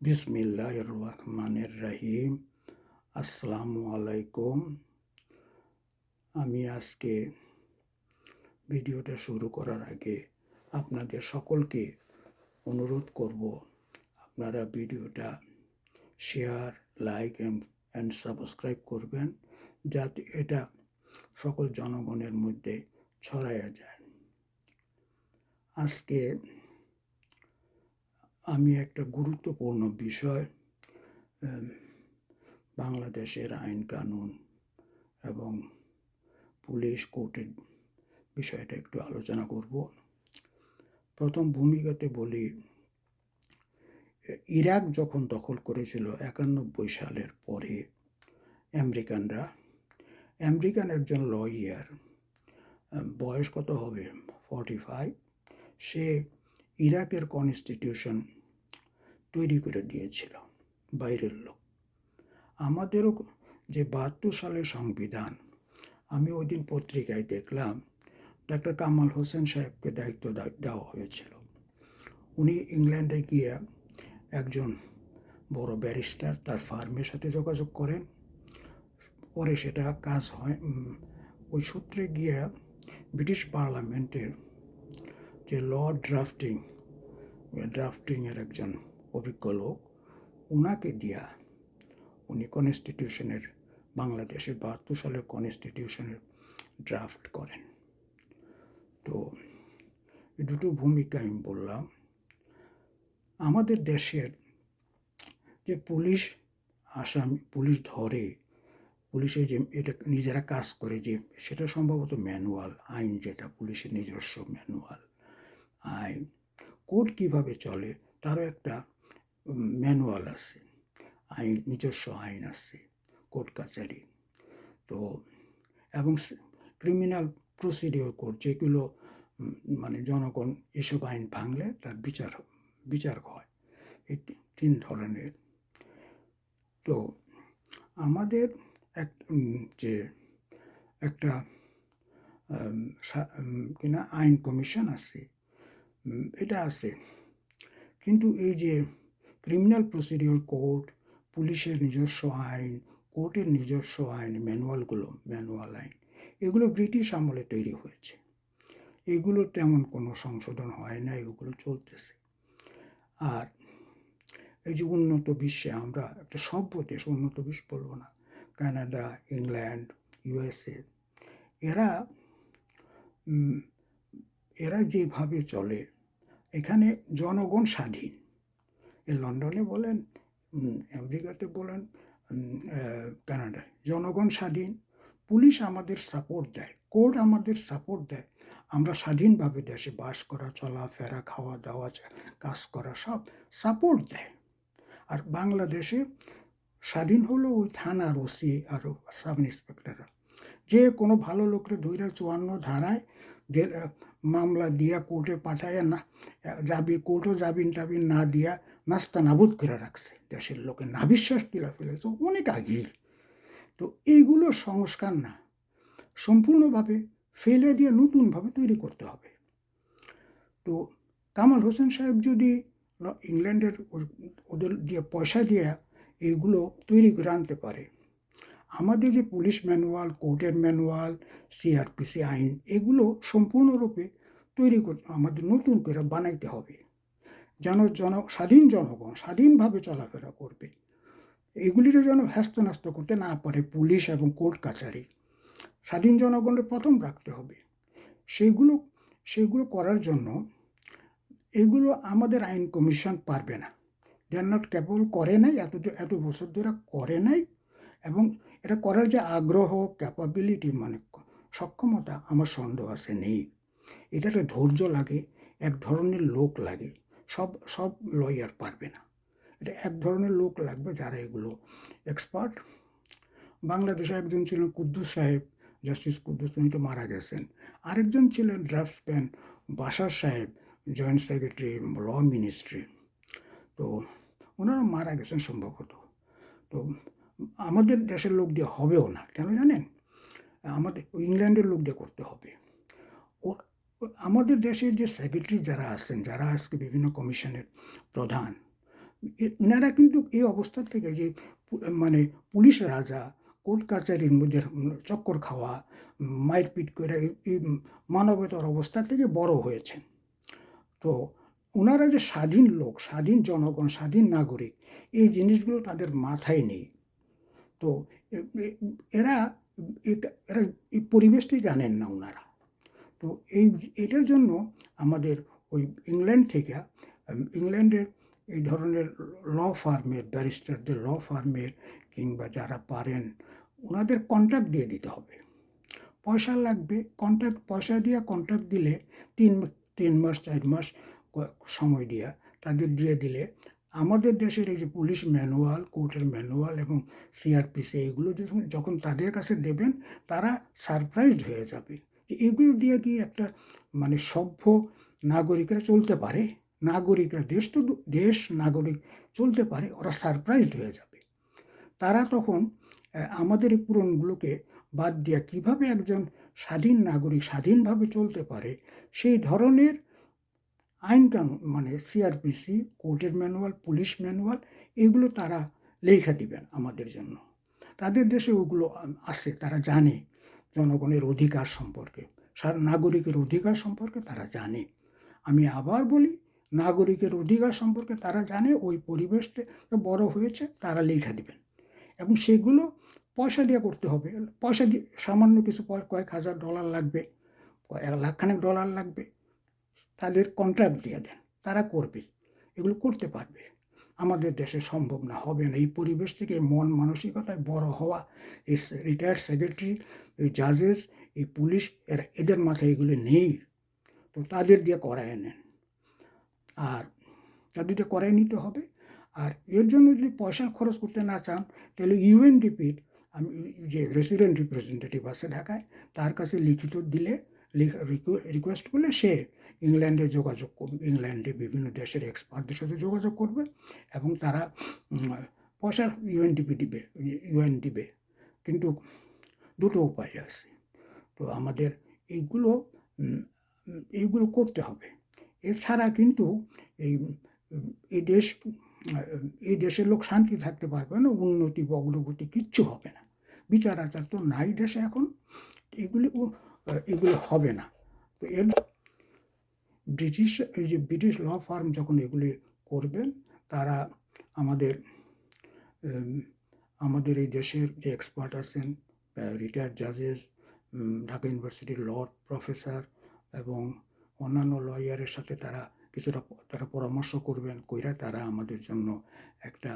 বিসমিল্লাহ রহমানের রহিম আসসালামু আলাইকুম আমি আজকে ভিডিওটা শুরু করার আগে আপনাদের সকলকে অনুরোধ করব আপনারা ভিডিওটা শেয়ার, লাইক অ্যান্ড সাবস্ক্রাইব করবেন যাতে এটা সকল জনগণের মধ্যে ছড়াইয়া যায়। আজকে আমি একটা গুরুত্বপূর্ণ বিষয় বাংলাদেশের আইন কানুন এবং পুলিশ কোর্টের বিষয়টা একটু আলোচনা করব। প্রথম ভূমিকাতে বলি, ইরাক যখন দখল করেছিল একানব্বই সালের পরে আমেরিকানরা, আমেরিকান একজন লয়ার বয়স কত হবে? ফর্টি ফাইভ সে ইরাকের কনস্টিটিউশন তৈরি করে দিয়েছিল বাইরের লোক। আমাদেরও যে বাহাত্তর সালের সংবিধান, আমি ওই দিন পত্রিকায় দেখলাম, ডাক্তার কামাল হোসেন সাহেবকে দায়িত্ব দেওয়া হয়েছিল। উনি ইংল্যান্ডে গিয়ে একজন বড় ব্যারিস্টার তার ফার্মের সাথে যোগাযোগ করেন। পরে সেটা কাজ হয় ওই সূত্রে গিয়ে ব্রিটিশ পার্লামেন্টের যে ল ড্রাফটিং ড্রাফটিংয়ের একজন অভিজ্ঞ লোক ওনাকে দিয়া উনি কনস্টিটিউশনের বাংলাদেশের বাহাত্তর সালের কনস্টিটিউশনের ড্রাফট করেন। তো দুটো ভূমিকা আমি বললাম। আমাদের দেশের যে পুলিশ আসামি, পুলিশ ধরে, পুলিশে যে এটা নিজেরা কাজ করে যে সেটা সম্ভবত ম্যানুয়াল আইন যেটা, পুলিশের নিজস্ব ম্যানুয়াল আইন। কোর্ট কীভাবে চলে? তারও একটা ম্যানুয়াল আছে, আইন, নিজস্ব আইন আছে, কোর্ট কাচারি। তো, এবং ক্রিমিনাল প্রসিডিওর কোর্ট, যেগুলো মানে জনগণ এসব আইন ভাঙলে তার বিচার বিচার হয়। এই তিন ধরনের। তো, আমাদের এক যে একটা কিনা আইন কমিশন আছে এটা আছে। কিন্তু এই যে ক্রিমিনাল প্রসিডিওর কোর্ট পুলিশের নিজস্ব আইন, কোর্টের নিজস্ব আইন, ম্যানুয়ালগুলো, ম্যানুয়াল আইন। এগুলো ব্রিটিশ আমলে তৈরি হয়েছে। এগুলো তেমন কোনো সংশোধন হয় না, এগুলো চলতেছে। আর এই যে উন্নত বিশ্বে আমরা একটা সভ্য দেশ উন্নত বিশ্ব বলব না, কানাডা, ইংল্যান্ড, ইউএসএ, এরা এরা যেভাবে চলে, এখানে জনগণ স্বাধীন। লন্ডনে বলেন আমেরিকাতে বলেন কানাডায়। জনগণ স্বাধীন, পুলিশ আমাদের সাপোর্ট দেয় কোর্ট আমাদের সাপোর্ট দেয়। আমরা স্বাধীনভাবে দেশে বাস করা, চলাফেরা খাওয়া দাওয়া কাজ করা সব সাপোর্ট দেয়। আর বাংলাদেশে স্বাধীন হলো ওই থানার ওসি আর সাব ইন্সপেক্টররা যে কোনো ভালো লোকরে ধৈর্য চুয়ান্ন ধারায় যে মামলা দিয়া কোর্টে পাঠায় না, যাবি কোর্টও যাবিন টাবিন না দিয়া নাস্তা নাবুদ করে রাখছে। দেশের লোকে না বিশ্বাস তুলে ফেলেছে অনেক আগেই। তো এইগুলো সংস্কার না, সম্পূর্ণভাবে ফেলে দিয়ে নতুনভাবে তৈরি করতে হবে। তো কামাল হোসেন সাহেব যদি ইংল্যান্ডের ওদের দিয়ে পয়সা দিয়ে এইগুলো তৈরি করে আনতে পারে, আমাদের যে পুলিশ ম্যানুয়াল, কোর্টের ম্যানুয়াল, সিআরপিসি আইন, এগুলো সম্পূর্ণরূপে তৈরি করতে আমাদের নতুন করে বানাইতে হবে। যেন জন স্বাধীন জনগণ স্বাধীনভাবে চলাফেরা করবে। এগুলিরও যেন হ্যাস্ত করতে না পারে পুলিশ এবং কোর্ট কাছারি স্বাধীন জনগণের প্রথম রাখতে হবে। সেইগুলো সেগুলো করার জন্য এগুলো আমাদের আইন কমিশন পারবে না। দে আর নট ক্যাপেবল করে নাই, এত এত বছর ধরে করে নাই এবং এটা করার যে আগ্রহ ক্যাপাবিলিটি মানে সক্ষমতা আমার সন্দেহ আছে নেই। এটাতে ধৈর্য লাগে, এক ধরনের লোক লাগে। সব সব লয়ার পারবে না। এটা এক ধরনের লোক লাগবে যারা এগুলো এক্সপার্ট বাংলাদেশে একজন ছিলেন কুদ্দুস সাহেব জাস্টিস কুদ্দুস, উনি তো মারা গেছেন। আরেকজন ছিলেন ড্রাফটসম্যান বাসার সাহেব জয়েন্ট সেক্রেটারি ল মিনিস্ট্রি তো ওনারা মারা গেছেন সম্ভবত। তো আমাদের দেশের লোক দিয়ে হবেও না, কেন জানেন? আমাদের ইংল্যান্ডের লোক দিয়ে করতে হবে। আমাদের দেশের যে সেক্রেটারি যারা আছেন, যারা আজকে বিভিন্ন কমিশনের প্রধান এনারা কিন্তু এই অবস্থা থেকে যে মানে পুলিশ রাজা, কোর্ট কাচারির মধ্যে চক্কর খাওয়া, মারপিট করে এই- মানবতার অবস্থা থেকে বড় হয়েছেন। তো ওনারা যে স্বাধীন লোক, স্বাধীন জনগণ, স্বাধীন নাগরিক, এই জিনিসগুলো তাদের মাথায় নেই। তো এরা এরা এই পরিবেশটি জানেন না ওনারা তো এই এটার জন্য আমাদের ওই ইংল্যান্ড থেকে ইংল্যান্ডের এই ধরনের ল ফার্মের, ব্যারিস্টারদের ল ফার্মের কিংবা যারা পারেন ওনাদের কন্ট্রাক্ট দিয়ে দিতে হবে। পয়সা লাগবে কন্ট্রাক্ট পয়সা দিয়ে কন্ট্রাক্ট দিলে তিন তিন মাস, চার মাস সময় দিয়া তাদের দিয়ে দিলে আমাদের দেশের এই যে পুলিশ ম্যানুয়াল, কোর্টের ম্যানুয়াল এবং সিআরপিসি যখন যখন তাদের কাছে দেবেন, তারা সারপ্রাইজড হয়ে যাবে। যে এগুলো দিয়ে কি একটা মানে সভ্য নাগরিকরা চলতে পারে? নাগরিকরা দেশ তো দেশ নাগরিক চলতে পারে, ওরা সারপ্রাইজড হয়ে যাবে। তারা তখন আমাদের এই পুরনগুলোকে বাদ দিয়ে কীভাবে একজন স্বাধীন নাগরিক স্বাধীনভাবে চলতে পারে, সেই ধরনের আইন কানুন মানে সিআরপিসি কোর্টের ম্যানুয়াল, পুলিশ ম্যানুয়াল, এগুলো তারা লেখা দিবেন আমাদের জন্য। তাদের দেশে ওগুলো আ- আছে তারা জানে। জনগণের অধিকার সম্পর্কে। সার নাগরিকের অধিকার সম্পর্কে তারা জানে। আমি আবার বলি, নাগরিকের অধিকার সম্পর্কে তারা জানে, ওই পরিবেশতে বড় হয়েছে তারা লেখা দিবেন। এবং সেগুলো পয়সা দিয়ে করতে হবে। পয়সা দিয়ে সামান্য কিছু কয়েক হাজার ডলার লাগবে, এক লাখখানেক ডলার লাগবে। তাদের কন্ট্রাক্ট দিয়ে দেন। তারা করবে। এগুলো করতে পারবে। আমাদের দেশে সম্ভব না, হবে না। এই পরিবেশ থেকে মন মানসিকতায় বড় হওয়া, এই রিটায়ার্ড সেক্রেটারি এই জাজেস এই পুলিশ এরা এদের মাথায় এগুলো নেই। তো তাদের দিয়ে করায় নেন। আর তাদের দিয়ে করায় নিতে হবে। আর এর জন্য যদি পয়সা খরচ করতে না চান, তাহলে ইউএনডিপির আমি, যে রেসিডেন্ট রিপ্রেজেন্টেটিভ আছে ঢাকায়, তার কাছে লিখিত দিলে রিকোয়েস্ট করলে সে ইংল্যান্ডে যোগাযোগ করবে ইংল্যান্ডে বিভিন্ন দেশের এক্সপার্টদের সাথে যোগাযোগ করবে এবং তারা উম, পয়সা ইউএনডিপি দিবে ইউএন দিবে। কিন্তু দুটো উপায় আছে। তো আমাদের এইগুলো এইগুলো করতে হবে। এছাড়া কিন্তু এই এই দেশ এই দেশের লোক শান্তি থাকতে পারবে না উন্নতি বা অগ্রগতি কিচ্ছু হবে না। বিচার আচার তো নাই দেশে এখন। এগুলি এগুলো হবে না। তো এর ব্রিটিশ, এই যে ব্রিটিশ ল ফার্ম যখন এগুলি করবেন তারা আমাদের আমাদের এই দেশের যে এক্সপার্ট আছেন রিটায়ার্ড জাজেস ঢাকা ইউনিভার্সিটির ল প্রফেসর এবং অন্যান্য লয়ারের সাথে তারা কিছুটা, তারা পরামর্শ করবেন, কইরা তারা আমাদের জন্য একটা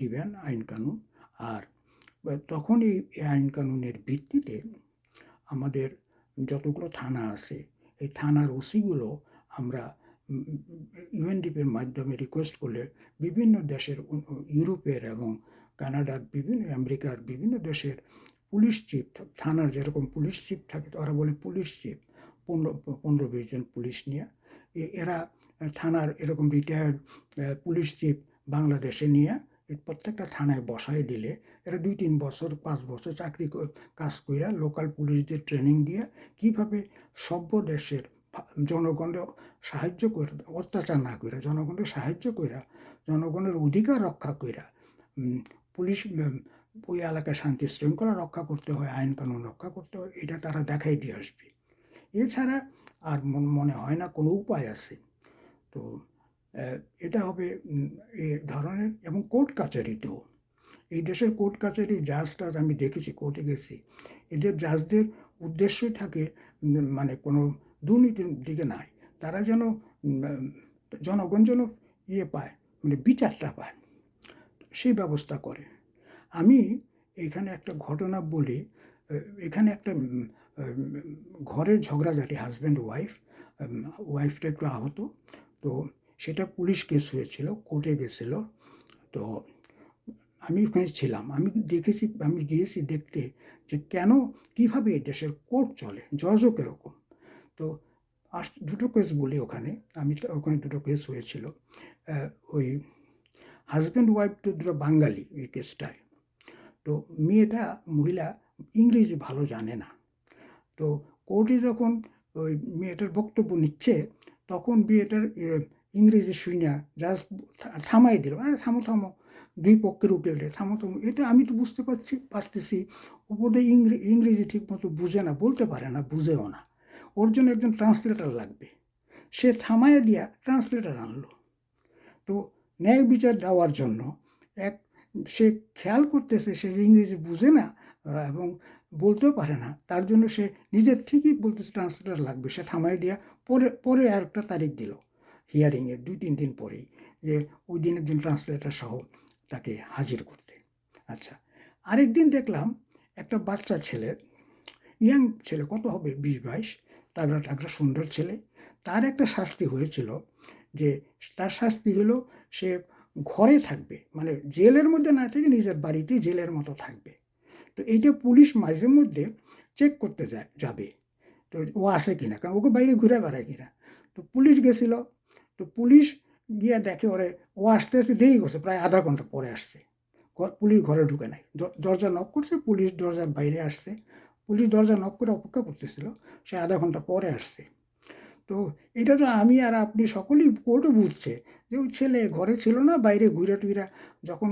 দিবেন আইন কানুন। আর তখন এই আইন কানুনের ভিত্তিতে আমাদের যতগুলো থানা আছে, এই থানার ওসিগুলো আমরা ইউএনডিপির মাধ্যমে রিকোয়েস্ট করলে বিভিন্ন দেশের ইউরোপের এবং কানাডার বিভিন্ন, আমেরিকার বিভিন্ন দেশের পুলিশ চিফ থানার যেরকম পুলিশ চিফ থাকে ওরা বলে পুলিশ চিফ পনেরো পনেরো, বিশ জন পুলিশ নিয়ে। এরা থানার এরকম রিটায়ার্ড পুলিশ চিফ বাংলাদেশে নিয়ে প্রত্যেকটা থানায় বসায় দিলে এরা দুই, তিন বছর, পাঁচ বছর চাকরি কাজ কইরা লোকাল পুলিশদের ট্রেনিং দিয়ে কীভাবে সভ্য দেশের জনগণের সাহায্য করে, অত্যাচার না কইরা জনগণের সাহায্য কইরা, জনগণের অধিকার রক্ষা কইরা পুলিশ ওই এলাকায় শান্তি শৃঙ্খলা রক্ষা করতে হয়, আইন কানুন রক্ষা করতে হয়, এটা তারা দেখাই দিয়ে আসবে। এছাড়া আর মন- হয় না কোনো উপায় আছে। তো এটা হবে এ ধরনের এবং কোর্ট কাচারিতেও। এই দেশের কোর্ট কাচারি জাজ টাজ আমি দেখেছি, কোর্টে গেছি। এদের জাজদের উদ্দেশ্যই থাকে মানে কোনো দুর্নীতির দিকে নাই। তারা যেন জনগণ যেন ইয়ে পায় মানে বিচারটা পায়, সেই ব্যবস্থা করে। আমি এখানে একটা ঘটনা বলি এখানে একটা ঘরের ঝগড়াঝাটি হাজব্যান্ড ওয়াইফ ওয়াইফটা একটু আহত। তো সেটা পুলিশ কেস হয়েছিল, কোর্টে গেছিল। তো আমি ওখানে ছিলাম। আমি দেখেছি, আমি গিয়েছি দেখতে যে কেন, কীভাবে এই দেশের কোর্ট চলে, জজও কীরকম। তো আস, দুটো কেস বলি ওখানে। আমি তো, ওখানে দুটো কেস হয়েছিল। ওই হাজব্যান্ড ওয়াইফ তো দুটো বাঙালি এই কেসটায়। তো মেয়েটা, মহিলা ইংরেজি ভালো জানে না। তো কোর্টে যখন ওই মেয়েটার বক্তব্য নিচ্ছে, তখন মেয়েটার ইংরেজি শুনিয়া জাস্ট থামাই দিল। আরে থামো থামো, দুই পক্ষের উকিলরে থামো থামো। এটা আমি তো বুঝতে পারছি, পারতেছি। ও বোধহয় ইংরে- ইংরেজি ঠিকমতো বুঝে না, বলতে পারে না, বুঝেও না। ওর জন্য একজন ট্রান্সলেটার লাগবে। সে থামাইয়া দিয়া ট্রান্সলেটার আনলো। তো ন্যায় বিচার দেওয়ার জন্য এক, সে খেয়াল করতেছে, সে যে ইংরেজি বুঝে না এবং বলতেও পারে না, তার জন্য সে নিজের ঠিকই বলতেছে ট্রান্সলেটার লাগবে। সে থামাই দিয়া পরে পরে আর একটা তারিখ দিল। হিয়ারিংয়ের দুই, তিন দিন পরেই যে ওই দিন একজন ট্রান্সলেটর সহ তাকে হাজির করতে। আচ্ছা আরেক দিন দেখলাম একটা বাচ্চা ছেলে, ইয়াং ছেলে, কত হবে? বিশ, বাইশ তাগড়া টাগড়া সুন্দর ছেলে। তার একটা শাস্তি হয়েছিল যে তার শাস্তি হলো সে ঘরে থাকবে মানে জেলের মধ্যে না থেকে নিজের বাড়িতে জেলের মতো থাকবে। তো এইটা পুলিশ মাঝে মধ্যে চেক করতে যায় যাবে, তো ও আসে কিনা? কারণ ওকে বাইরে ঘুরে বেড়ায় কিনা? তো পুলিশ গেছিল তো পুলিশ গিয়ে দেখে ওরে, ও আসতে আসতে দেরি করছে, প্রায় আধা ঘণ্টা পরে আসছে। পুলিশ ঘরে ঢুকে নাই। দরজা নক করছে, পুলিশ দরজার বাইরে আসছে। পুলিশ দরজা নক করে অপেক্ষা করতেছিল, সে আধা ঘণ্টা পরে আসছে। তো এটা তো আমি আর আপনি সকলেই কোর্টও বুঝছে যে ওই ছেলে ঘরে ছিল না, বাইরে ঘুরে টুইরা যখন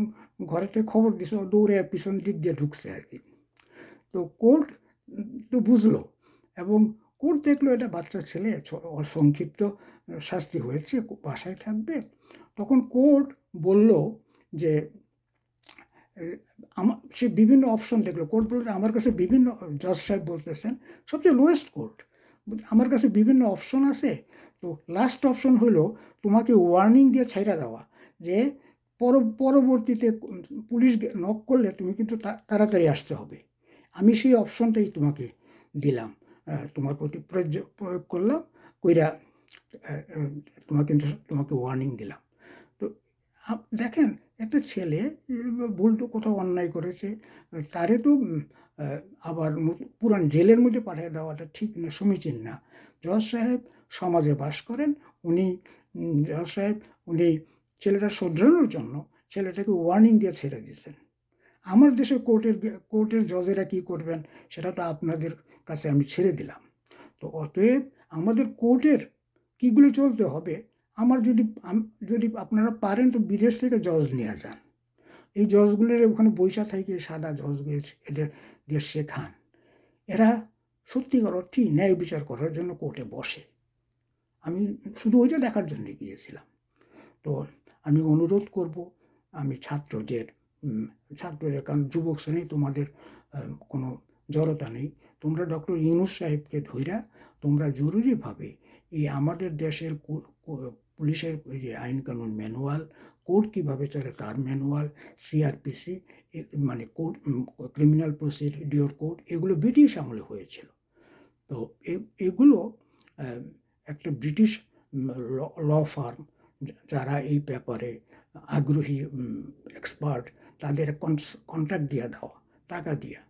ঘরেতে খবর দিছে, ও দৌড়ে পিছন দিক দিয়ে ঢুকছে আর কি। তো কোর্ট তো বুঝলো এবং কোর্ট দেখল এটা বাচ্চা ছেলে, ছ- ওর সংক্ষিপ্ত শাস্তি হয়েছে, বাসায় থাকবে। তখন কোর্ট বলল যে আমার সে বিভিন্ন অপশন দেখল। কোর্ট বলল আমার কাছে বিভিন্ন জজ সাহেব বলতেছেন, সবচেয়ে লোয়েস্ট কোর্ট আমার কাছে বিভিন্ন অপশন আছে। তো লাস্ট অপশন হলো তোমাকে ওয়ার্নিং দিয়ে ছাইরা দেওয়া যে পর পরবর্তীতে পুলিশ নক করলে তুমি কিন্তু তাড়াতাড়ি আসতে হবে। আমি সেই অপশনটাই তোমাকে দিলাম। তোমার প্রতি প্রয়োগ- প্রয়োগ করলাম, কইরা তোমাকে তোমাকে ওয়ার্নিং দিলাম। তো দেখেন, একটা ছেলে ভুল তো কোথাও অন্যায় করেছে, তারে তো আবার পুরান জেলের মধ্যে পাঠিয়ে দেওয়াটা ঠিক না, সমীচীন না। জজ সাহেব সমাজে বাস করেন, উনি জজ সাহেব, উনি ছেলেটা শোধরানোর জন্য ছেলেটাকে ওয়ার্নিং দিয়ে ছেড়ে দিয়েছেন। আমার দেশে কোর্টের কোর্টের জজেরা কী করবেন, সেটা তো আপনাদের কাছে আমি ছেড়ে দিলাম। তো অতএব আমাদের কোর্টের কীগুলি চলতে হবে, আমার যদি যদি আপনারা পারেন তো বিদেশ থেকে জজ নিয়ে যান। এই জজগুলির ওখানে বৈশা থেকে সাদা জজগুলি এদের দিয়ে শেখান। এরা সত্যিকার অর্থেই ন্যায় বিচার করার জন্য কোর্টে বসে। আমি শুধু ওইটা দেখার জন্য গিয়েছিলাম। তো আমি অনুরোধ করব, আমি ছাত্রদের ছাত্রদের, কারণ যুবক শ্রেণি তোমাদের কোনো জড়তা নেই। তোমরা ডক্টর ইউনুস সাহেবকে ধইরা তোমরা জরুরিভাবে এই আমাদের দেশের পুলিশের যে আইন কানুন ম্যানুয়াল কোর্ট কীভাবে চলে তার ম্যানুয়াল, সিআরপিসি মানে কোর্ট ক্রিমিনাল প্রসিডিওর কোড, এগুলো ব্রিটিশ আমলে হয়েছিল। তো এগুলো একটা ব্রিটিশ ল ফার্ম যারা এই ব্যাপারে আগ্রহী এক্সপার্ট, তাদের কন্ট্রাক্ট দিয়ে দেওয়া, টাকা দিয়া।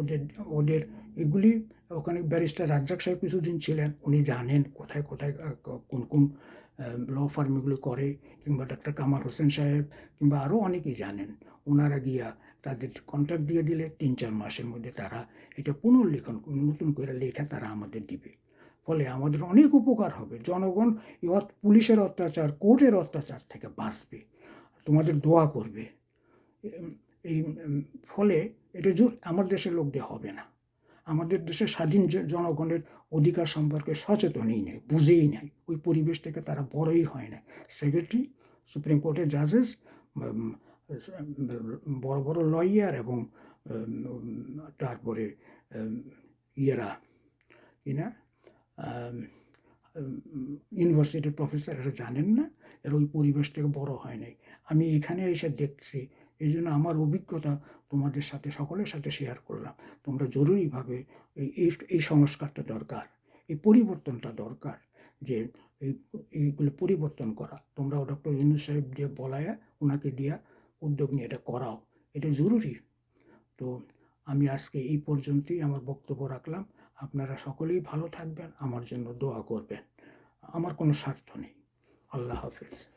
ওদের ওদের এগুলি ওখানে ব্যারিস্টার রাজ্জাক সাহেব কিছুদিন ছিলেন, উনি জানেন কোথায় কোথায় কোন কোন ল ফার্ম এগুলো করে, কিংবা ডাক্তার কামাল হোসেন সাহেব, কিংবা আরও অনেকেই জানেন। ওনারা গিয়া তাদের কন্ট্রাক্ট দিয়ে দিলে, তিন, চার মাসের মধ্যে তারা এটা পুনর্লিখন, নতুন করে লেখা তারা আমাদের দিবে। ফলে আমাদের অনেক উপকার হবে। জনগণ পুলিশের অত্যাচার, কোর্টের অত্যাচার থেকে বাঁচবে, তোমাদের দোয়া করবে। এই ফলে এটা জো- আমার দেশের লোক দিয়ে হবে না। আমাদের দেশের স্বাধীন জনগণের অধিকার সম্পর্কে সচেতনই নেই, বুঝেই নাই। ওই পরিবেশ থেকে তারা বড়ই হয় না। সেক্রেটারি, সুপ্রিম কোর্টের জাজেস বড় বড় লয়ার এবং তারপরে ইয়েরা, কি না? ইউনিভার্সিটির প্রফেসর এরা জানেন না, এরা ওই পরিবেশ থেকে বড় হয় নাই। আমি এখানে এসে দেখছি এই জন্য আমার অভিজ্ঞতা তোমাদের সাথে, সকলের সাথে শেয়ার করলাম। তোমরা জরুরিভাবে এই, এই- সংস্কারটা দরকার, এই পরিবর্তনটা দরকার, যে এই, এইগুলো পরিবর্তন করা। তোমরা ডক্টর ইউনুস সাহেব দিয়ে বলায়া ওনাকে দিয়া উদ্যোগ নিয়ে এটা করাও, এটা জরুরি। তো আমি আজকে এই পর্যন্তই আমার বক্তব্য রাখলাম। আপনারা সকলেই ভালো থাকবেন, আমার জন্য দোয়া করবেন। আমার কোনো স্বার্থ নেই। আল্লাহ হাফেজ।